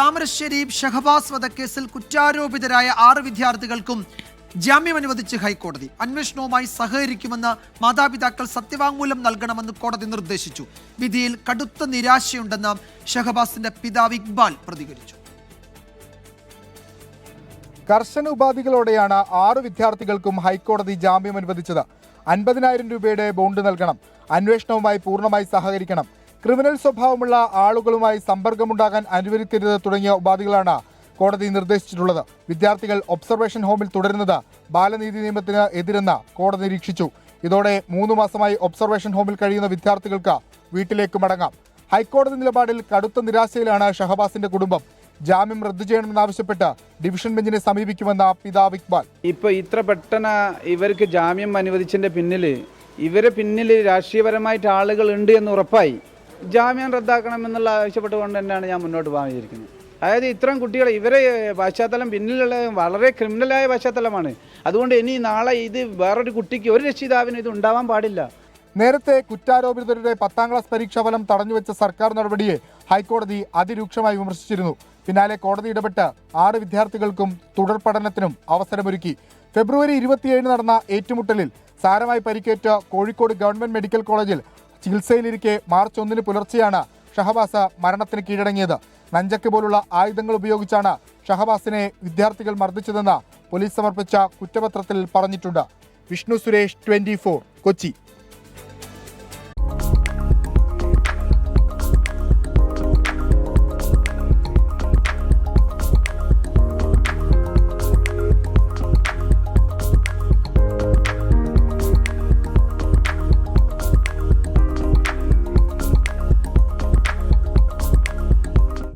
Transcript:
താമരശ്ശേരി ഷഹബാസ് വധക്കേസിൽ കുറ്റാരോപിതരായ ആറ് വിദ്യാർത്ഥികൾക്കും ജാമ്യം അനുവദിച്ച് ഹൈക്കോടതി. അന്വേഷണവുമായി സഹകരിക്കുമെന്ന് മാതാപിതാക്കൾ സത്യവാങ്മൂലം നൽകണമെന്ന് കോടതി നിർദ്ദേശിച്ചു. വിധിയിൽ കടുത്ത നിരാശയുണ്ടെന്ന് ഷഹബാസിന്റെ പിതാവ് ഇക്ബാൽ പ്രതികരിച്ചു. കർശന ഉപാധികളോടെയാണ് ആറ് വിദ്യാർത്ഥികൾക്കും ഹൈക്കോടതി ജാമ്യം അനുവദിച്ചത് അൻപതിനായിരം രൂപയുടെ ബോണ്ട് നൽകണം. അന്വേഷണവുമായി പൂർണമായി സഹകരിക്കണം. ക്രിമിനൽ സ്വഭാവമുള്ള ആളുകളുമായി സമ്പർക്കമുണ്ടാകാൻ അനുവദിക്കരുത് തുടങ്ങിയ ഉപാധികളാണ് കോടതി നിർദ്ദേശിച്ചിട്ടുള്ളത്. വിദ്യാർത്ഥികൾ ഒബ്സർവേഷൻ ഹോമിൽ തുടരുന്നത് ബാലനീതി നിയമത്തിന് എതിരെന്ന് കോടതി നിരീക്ഷിച്ചു. ഇതോടെ മൂന്ന് മാസമായി ഒബ്സർവേഷൻ ഹോമിൽ കഴിയുന്ന വിദ്യാർത്ഥികൾക്ക് വീട്ടിലേക്ക് മടങ്ങാം. ഹൈക്കോടതി നിലപാടിൽ കടുത്ത നിരാശയിലാണ് ഷഹബാസിന്റെ കുടുംബം. ജാമ്യം റദ്ദു ചെയ്യണമെന്നാവശ്യപ്പെട്ട് ഡിവിഷൻ ബെഞ്ചിനെ സമീപിക്കുമെന്ന പിതാവ് ഇക്ബാൽ. ഇപ്പൊ ഇത്ര പെട്ടെന്ന് ഇവർക്ക് ജാമ്യം അനുവദിച്ചതിന്റെ പിന്നിൽ ഇവരെ പിന്നിൽ രാഷ്ട്രീയപരമായിട്ട് ആളുകൾ ഉണ്ട് എന്ന് ഉറപ്പായി. ജാമ്യം റദ്ദാക്കണമെന്നുള്ള ആവശ്യപ്പെട്ടുകൊണ്ട് തന്നെയാണ് ഞാൻ മുന്നോട്ട് പോകാൻ വിചാരിക്കുന്നത് അതായത് ഇത്തരം കുട്ടികൾ ഇവരെ പശ്ചാത്തലം പിന്നിലുള്ള വളരെ ക്രിമിനലായ പശ്ചാത്തലമാണ്. അതുകൊണ്ട് ഇനി നാളെ ഇത് വേറൊരു കുട്ടിക്ക് ഒരു രക്ഷിതാവിനും ഇത് ഉണ്ടാവാൻ പാടില്ല. നേരത്തെ കുറ്റാരോപിതരുടെ പത്താം ക്ലാസ് പരീക്ഷാ പരീക്ഷാഫലം തടഞ്ഞുവെച്ച സർക്കാർ നടപടിയെ ഹൈക്കോടതി അതിരൂക്ഷമായി വിമർശിച്ചിരുന്നു. പിന്നാലെ കോടതി ഇടപെട്ട് ആറ് വിദ്യാർത്ഥികൾക്കും തുടർ പഠനത്തിനും അവസരമൊരുക്കി. ഫെബ്രുവരി ഇരുപത്തിയേഴിന് നടന്ന ഏറ്റുമുട്ടലിൽ സാരമായി പരിക്കേറ്റ കോഴിക്കോട് ഗവൺമെന്റ് മെഡിക്കൽ കോളേജിൽ ചികിത്സയിലിരിക്കെ മാർച്ച് ഒന്നിന് പുലർച്ചെയാണ് ഷഹബാസ് മരണത്തിന് കീഴടങ്ങിയത്. നഞ്ചക്ക് പോലുള്ള ആയുധങ്ങൾ ഉപയോഗിച്ചാണ് ഷഹബാസിനെ വിദ്യാർത്ഥികൾ മർദ്ദിച്ചതെന്ന് പോലീസ് സമർപ്പിച്ച കുറ്റപത്രത്തിൽ പറഞ്ഞിട്ടുണ്ട്. വിഷ്ണു സുരേഷ് ട്വന്റി കൊച്ചി.